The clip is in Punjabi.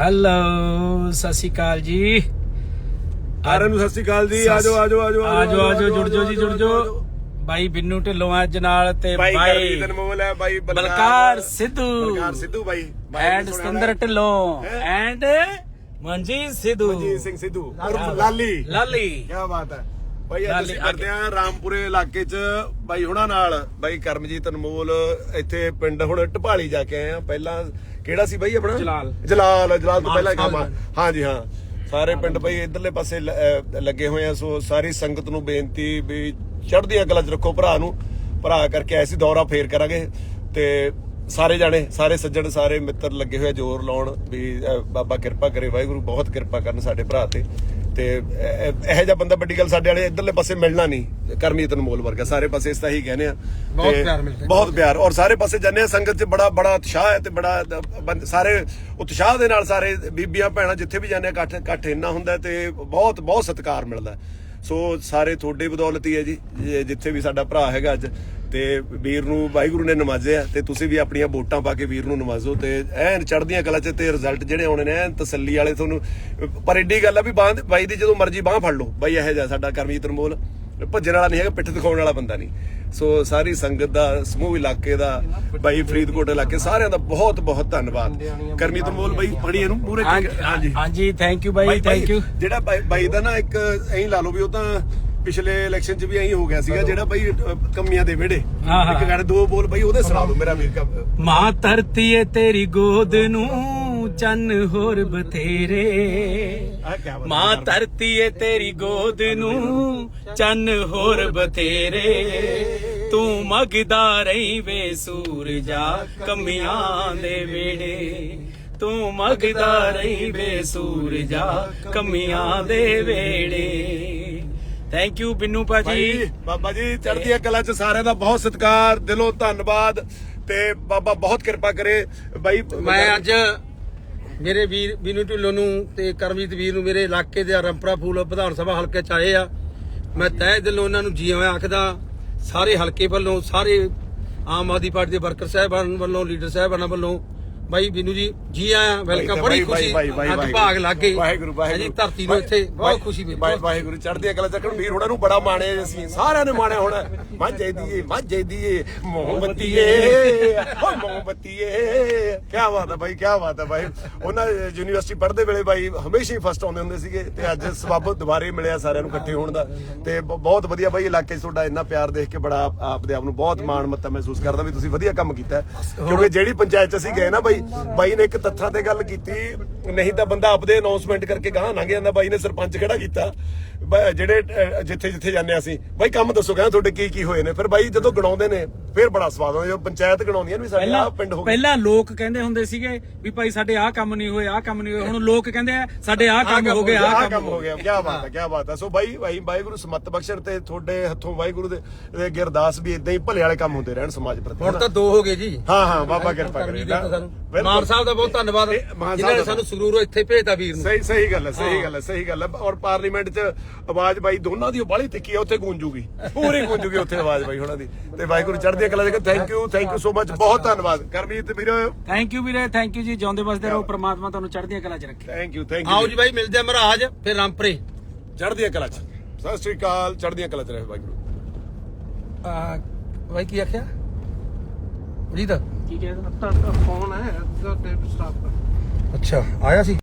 ਹੈਲੋ ਸਤਿ ਸ਼੍ਰੀ ਅਕਾਲ ਜੀ। ਸਾਰਿਆਂ ਨੂੰ ਸਤਿ ਸ਼੍ਰੀ ਅਕਾਲ ਜੀ। ਆਜੋ ਆਜੋ ਆਜੋ ਆਜੋ ਆਜੋ ਜੁੜ ਜਾਓ ਜੀ ਜੁੜ ਜਾਓ ਬਾਈ ਬਿੰਨੂ ਢਿੱਲੋਂ ਅੱਜ ਨਾਲ ਤੇ ਬਾਈ ਬਾਈ ਕਰਮਜੀਤ ਅਨਮੋਲ ਹੈ ਬਾਈ ਬਲਕਾਰ ਸਿੱਧੂ। ਬਲਕਾਰ ਸਿੱਧੂ ਬਾਈ। ਐਂਡ ਸਤਿੰਦਰ ਢਿੱਲੋਂ? ਐਂਡ ਮਨਜੀਤ ਸਿੱਧੂ। ਮਨਜੀਤ ਸਿੰਘ ਸਿੱਧੂ। ਉਰਫ ਲਾਲੀ। ਲਾਲੀ। ਕੀ ਬਾਤ ਹੈ। ਬਾਈ ਅੱਜ ਅਸੀਂ ਕਰਦੇ ਆ ਰਾਮਪੁਰੇ ਇਲਾਕੇ 'ਚ ਬਾਈ ਹੁਣਾਂ ਨਾਲ। ਬਾਈ ਕਰਮਜੀਤ ਅਨਮੋਲ ਇੱਥੇ ਪਿੰਡ ਹੁਣ ਢਪਾਲੀ ਜਾ ਕੇ ਆਏ ਆ ਪਹਿਲਾਂ ਕਿਹੜਾ ਸੀ ਬਾਈ ਆਪਣਾ? ਜਲਾਲ। ਜਲਾਲ ਜਲਾਲ ਤੋਂ ਪਹਿਲਾਂ ਕੰਮ ਹਾਂਜੀ ਹਾਂ। ਸਾਰੇ ਪਿੰਡ ਬਾਈ ਇਧਰਲੇ ਪਾਸੇ ਲੱਗੇ ਹੋਏ ਆ ਸੋ ਸਾਰੀ ਸੰਗਤ ਨੂੰ ਬੇਨਤੀ ਵੀ ਚੜ੍ਹਦੀਆਂ ਕਲਾ 'ਚ ਰੱਖੋ ਭਰਾ ਨੂੰ। ਭਰਾ ਕਰਕੇ ਐਸੀ ਦੌਰਾ ਫੇਰ ਕਰਾਂਗੇ। ਤੇ ਸਾਰੇ ਜਾਣੇ ਸਾਰੇ ਸੱਜਣ ਸਾਰੇ ਮਿੱਤਰ ਲੱਗੇ ਹੋਏ ਜ਼ੋਰ ਲਾਉਣ ਵੀ ਬਾਬਾ ਕਿਰਪਾ ਕਰੇ ਵਾਹਿਗੁਰੂ ਬਹੁਤ ਕਿਰਪਾ ਕਰਨ ਸਾਡੇ ਭਰਾ ਤੇ। ਤੇ ਇਹ- ਜਿਹਾ ਬੰਦਾ ਵੱਡੀ ਗੱਲ ਸਾਡੇ ਵਾਲੇ ਇਧਰਲੇ ਪਾਸੇ ਮਿਲਣਾ ਨਹੀਂ ਕਰਮਜੀਤ ਅਨਮੋਲ ਵਰਗਾ ਸਾਰੇ ਪਾਸੇ ਇਸ ਤਾਂ ਹੀ ਕਹਿੰਦੇ ਆ ਬਹੁਤ ਪਿਆਰ ਮਿਲਦਾ। ਬਹੁਤ ਪਿਆਰ ਔਰ ਸਾਰੇ ਪਾਸੇ ਜਾਂਦੇ ਆ ਸੰਗਤ 'ਚ ਬੜਾ ਬੜਾ ਉਤਸ਼ਾਹ ਹੈ ਤੇ ਬੜਾ ਸਾਰੇ ਉਤਸ਼ਾਹ ਦੇ ਨਾਲ ਸਾਰੇ ਬੀਬੀਆਂ ਭੈਣਾਂ ਜਿੱਥੇ ਵੀ ਜਾਂਦੇ ਆ ਇਕੱਠ ਇਕੱਠ ਇੰਨਾ ਹੁੰਦਾ ਤੇ ਬਹੁਤ ਬਹੁਤ ਸਤਿਕਾਰ ਮਿਲਦਾ। ਸੋ ਸਾਰੇ ਤੁਹਾਡੇ ਬਦੌਲਤ ਹੀ ਜੇ- ਜਿੱਥੇ ਵੀ ਸਾਡਾ ਭਰਾ ਹੈਗਾ ਅੱਜ ਤੇ ਵੀਰ ਨੂੰ ਵਾਹਿਗੁਰੂ ਨੇ ਨਵਾਜ਼ਿਆ ਤੇ ਤੁਸੀਂ ਵੀ ਆਪਣੀਆਂ ਵੋਟਾਂ ਪਾ ਕੇ ਵੀਰ ਨੂੰ ਨਵਾਜ਼ੋ ਤੇ ਐਨ ਚੜ੍ਹਦੀਆਂ ਕਲਾ 'ਚ ਤੇ ਰਿਜ਼ਲਟ ਜਿਹੜੇ ਆਉਣੇ ਨੇ ਐਨ ਤਸੱਲੀ ਵਾਲੇ ਤੁਹਾਨੂੰ ਪਰ ਏਡੀ ਗੱਲ ਆ ਵੀ ਬਾਂਹ ਬਾਈ ਦੀ ਜਦੋਂ ਮਰਜ਼ੀ ਬਾਹ ਫੜ ਲਓ ਬਾਈ ਇਹੋ ਜਿਹਾ ਸਾਡਾ ਕਰਮਜੀਤ ਅਨਮੋਲ ਭੱਜਣ ਵਾਲਾ ਨਹੀਂ ਹੈਗਾ ਪਿੱਠ ਦਿਖਾਉਣ ਵਾਲਾ ਬੰਦਾ ਨਹੀਂ। ਸੋ ਸਾਰੀ ਸੰਗਤ ਦਾ ਸਮੂਹ ਇਲਾਕੇ ਦਾ ਬਾਈ ਫਰੀਦਕੋਟ ਇਲਾਕੇ ਸਾਰਿਆਂ ਦਾ ਬਹੁਤ ਬਹੁਤ ਧੰਨਵਾਦ। ਕਰਮਜੀਤ ਅਨਮੋਲ ਬਾਈ ਫੜੀ ਇਹਨੂੰ ਪੂਰੇ ਹਾਂਜੀ ਹਾਂਜੀ। ਥੈਂਕ ਯੂ ਬਾਈ ਥੈਂਕ ਯੂ ਜਿਹੜਾ ਬਾਈ ਦਾ ਨਾ ਇੱਕ ਐਂ ਲਾ ਲਓ ਵੀ ਉਹ ਤਾਂ ਪਿਛਲੇ ਇਲੈਕਸ਼ਨ 'ਚ ਵੀ ਐਂ ਹੋ ਗਿਆ ਸੀਗਾ ਜਿਹੜਾ ਬਾਈ ਕਮੀਆਂ ਦੇ ਵਿਹੜੇ। ਹਾਂ। ਇੱਕ ਗੱਲ ਦੋ ਬੋਲ ਬਾਈ ਉਹਦੇ ਸੁਣਾ ਦਿਓ ਮੇਰਾ ਵੀਰ ਕਾ ਮਾਂ ਧਰਤੀ ਏ ਤੇਰੀ ਗੋਦ ਨੂੰ ਚੰਨ ਹੋਰ ਬਥੇਰੇ। ਆਹ ਕਿਆ ਬਾਤ ਹੈ। ਮਾਂ ਧਰਤੀ ਏ ਤੇਰੀ ਗੋਦ ਨੂੰ ਚੰਨ ਹੋਰ ਬਥੇਰੇ। ਤੂੰ ਮਗਦਾ ਰਹੀ ਵੇ ਸੂਰਜਾ ਕਮੀਆਂ ਦੇ ਵੇੜੇ ਤੂੰ ਮਗਦਾ ਰਹੀ ਵੇ ਸੂਰਜਾ ਕਮੀਆਂ ਦੇ ਵੇੜੇ ਥੈਂਕ ਯੂ ਬਿੰਨੂ ਭਾਜੀ ਬਾਬਾ ਜੀ ਚੜ੍ਹਦੀਆਂ ਕਲਾ 'ਚ ਸਾਰਿਆਂ ਦਾ ਬਹੁਤ ਸਤਿਕਾਰ ਦਿਲੋਂ ਧੰਨਵਾਦ ਤੇ ਬਾਬਾ ਬਹੁਤ ਕਿਰਪਾ ਕਰੇ। ਬਾਈ ਮੈਂ ਅੱਜ ਮੇਰੇ ਵੀਰ ਬੀਨੂ ਢਿੱਲੋਂ ਨੂੰ ਤੇ ਕਰਮਜੀਤ ਵੀਰ ਨੂੰ ਮੇਰੇ ਇਲਾਕੇ ਦੇ ਰੰਪਰਾ ਫੂਲ ਵਿਧਾਨ ਸਭਾ ਹਲਕੇ ਚ ਆਏ ਆ। ਮੈਂ ਤਹਿ ਦਿਲੋਂ ਉਹਨਾਂ ਨੂੰ ਜੀ ਆਇਆਂ ਆਖਦਾ ਸਾਰੇ ਹਲਕੇ ਵੱਲੋਂ ਸਾਰੇ ਆਮ ਆਦਮੀ ਪਾਰਟੀ ਦੇ ਵਰਕਰ ਸਾਹਿਬਾਨ ਵੱਲੋਂ ਲੀਡਰ ਸਾਹਿਬਾਨਾਂ ਵੱਲੋਂ ਬਾਈ ਬੀਨੂ ਜੀ ਜੀ ਆਇਆਂ ਵੈਲਕਮ ਬੜੀ ਖੁਸ਼ੀ। ਅੱਜ ਭਾਗ ਲੱਗ ਗਏ। ਵਾਹਿਗੁਰੂ ਵਾਹਿਗੁਰੂ। ਜੀ ਧਰਤੀ ਨੂੰ ਇੱਥੇ ਬਹੁਤ ਖੁਸ਼ੀ ਮਿਲੀ। ਵਾਹਿ- ਵਾਹਿਗੁਰੂ ਚੜ੍ਹਦੀਆਂ ਕਲਾ ਚੱਕਣ ਵੀਰ ਹੋਣਾ ਨੂੰ ਬੜਾ ਮਾਣੇ ਅਸੀਂ ਸਾਰਿਆਂ ਨੇ ਮਾਣਿਆ ਹੋਣਾ। ਮਾਝੇ ਦੀਏ ਮਾਝੇ ਦੀਏ ਮੋਹਬਤੀਏ ਓ ਮੋਹਬਤੀਏ ਕੀ ਬਾਤ ਹੈ ਬਾਈ ਕੀ ਬਾਤ ਹੈ ਬਾਈ। ਉਹਨਾਂ ਯੂਨੀਵਰਸਿਟੀ ਪੜ੍ਹਦੇ ਵੇਲੇ ਬਾਈ ਹਮੇਸ਼ਾ ਹੀ ਫਸਟ ਆਉਂਦੇ ਹੁੰਦੇ ਸੀਗੇ ਤੇ ਅੱਜ ਸਬੱਬ ਦੁਬਾਰੇ ਮਿਲਿਆ ਸਾਰਿਆਂ ਨੂੰ ਇਕੱਠੇ ਹੋਣ ਦਾ। ਤੇ ਬਹੁਤ ਵਧੀਆ ਬਾਈ ਇਲਾਕੇ 'ਚ ਤੁਹਾਡਾ ਇੰਨਾ ਪਿਆਰ ਦੇਖ ਕੇ ਬੜਾ ਆਪ- ਆਪਦੇ ਆਪ ਨੂੰ ਬਹੁਤ ਮਾਣ ਮੱਤਾ ਮਹਿਸੂਸ ਕਰਦਾ ਵੀ ਤੁਸੀਂ ਵਧੀਆ ਕੰਮ ਕੀਤਾ। ਕਿਉਂਕਿ ਜਿਹੜੀ ਪੰਚਾਇਤ 'ਚ ਅਸੀਂ ਗਏ ਨਾ ਬਾਈ ਬਾਈ ਨੇ ਇੱਕ ਤੱਥਾਂ ਤੇ ਗੱਲ ਕੀਤੀ, ਨਹੀਂ ਤਾਂ ਬੰਦਾ ਆਪਦੇ ਅਨਾਉਂਸਮੈਂਟ ਕਰਕੇ ਗਾਹ ਲੰਘ ਜਾਂਦਾ। ਬਾਈ ਨੇ ਸਰਪੰਚ ਖੜਾ ਕੀਤਾ। ਜਿਹੜੇ ਜਿੱਥੇ ਜਿੱਥੇ ਜਾਂਦੇ ਹਾਂ ਅਸੀਂ ਬਾਈ ਕੰਮ ਦੱਸੋ ਕਹਿੰਦਾ ਤੁਹਾਡੇ ਕੀ ਕੀ ਹੋਏ ਨੇ? ਫਿਰ ਬਾਈ ਜਦੋਂ ਗਣਾਉਂਦੇ ਨੇ ਫਿਰ ਬੜਾ ਸਵਾਦ ਆਉਂਦਾ ਜਦੋਂ ਪੰਚਾਇਤ ਗਣਾਉਂਦੀਆਂ ਨੇ ਵੀ ਸਾਡੇ ਆਹ ਪਿੰਡ ਹੋ ਗਏ। ਪਹਿਲਾਂ ਲੋਕ ਕਹਿੰਦੇ ਹੁੰਦੇ ਸੀਗੇ ਵੀ ਭਾਈ ਸਾਡੇ ਆਹ ਕੰਮ ਨਹੀਂ ਹੋਏ ਆਹ ਕੰਮ ਨਹੀਂ ਹੋਏ। ਹੁਣ ਲੋਕ ਕਹਿੰਦੇ ਆ ਸਾਡੇ ਆਹ ਕੰਮ ਹੋ ਗਏ ਆਹ ਕੰਮ ਹੋ ਗਿਆ ਕੀ ਬਾਤ ਹੈ ਕੀ ਬਾਤ ਹੈ। ਸੋ ਬਾਈ ਬਾਈ ਵਾਹਿਗੁਰੂ ਸਮਤ ਬਖਸ਼ਣ ਤੇ ਤੁਹਾਡੇ ਹੱਥੋਂ ਵਾਹਿਗੁਰੂ ਦੇ ਦੇ ਗਿਰਦਾਸ ਵੀ ਇਦਾਂ ਹੀ ਭਲੇ ਵਾਲੇ ਕੰਮ ਹੁੰਦੇ ਰਹਿਣ ਸਮਾਜ ਪ੍ਰਤੀ। ਹੁਣ ਤਾਂ ਦੋ ਹੋ ਗਏ ਜੀ। ਹਾਂ ਹਾਂ ਬਾਬਾ ਕਿਰਪਾ ਕਰੇ। ਮਾਨ ਸਾਹਿਬ ਦਾ ਬਹੁਤ ਧੰਨਵਾਦ। ਜਿਨ੍ਹਾਂ ਨੇ ਸਾਨੂੰ ਸੰਗਰੂਰੋਂ ਇੱਥੇ ਭੇਜਤਾ ਵੀਰ ਨੂੰ। ਸਹੀ ਸਹੀ ਗੱਲ ਹੈ ਸਹੀ ਗੱਲ ਹੈ ਸਹੀ ਗੱਲ ਹੈ। ਔਰ ਪਾਰਲੀਮੈਂਟ 'ਚ ਆਵਾਜ਼ ਬਾਈ ਦੋਨਾਂ ਦੀ ਬਾਲੀ ਤਿੱਖੀ ਹੈ ਉੱਥੇ ਗੂੰਜੂਗੀ। ਪੂਰੀ ਗੂੰਜੂਗੀ ਉੱਥੇ ਆਵਾਜ਼ ਬਾਈ ਉਹਨਾਂ ਦੀ। ਤੇ ਵਾਹਿਗੁਰੂ ਚੜ੍ਹਦੀ ਕਲਾ ਦੇ thank you thank you so much ਬਹੁਤ ਧੰਨਵਾਦ। ਕਰਮਜੀਤ ਵੀਰ। ਥੈਂਕ ਯੂ ਵੀਰੇ ਥੈਂਕ ਯੂ ਜੀ ਜਿਉਂਦੇ ਵਸਦੇ ਰਹੋ ਪ੍ਰਮਾਤਮਾ ਤੁਹਾਨੂੰ ਚੜ੍ਹਦੀਆਂ ਕਲਾ 'ਚ ਰੱਖੇ। ਥੈਂਕ ਯੂ ਥੈਂਕ ਆਓ ਯੂ ਜੀ ਬਾਈ ਮਿਲਦੇ ਆ ਮਹਾਰਾਜ ਫਿਰ ਰਾਮਪਰੇ। ਚੜ੍ਹਦੀ ਕਲਾ 'ਚ। ਸਤਿ ਸ੍ਰੀ ਅਕਾਲ ਚੜ੍ਹਦੀਆਂ ਕਲਾ 'ਚ ਰਹੇ ਵਾਹਿਗੁਰੂ। ਆ ਬਾਈ ਕੀ ਆਖਿਆ? ਜੀਤ ਕੀ ਕਹਿੰਦਾ ਅੱਛਾ ਆਇਆ ਸੀ।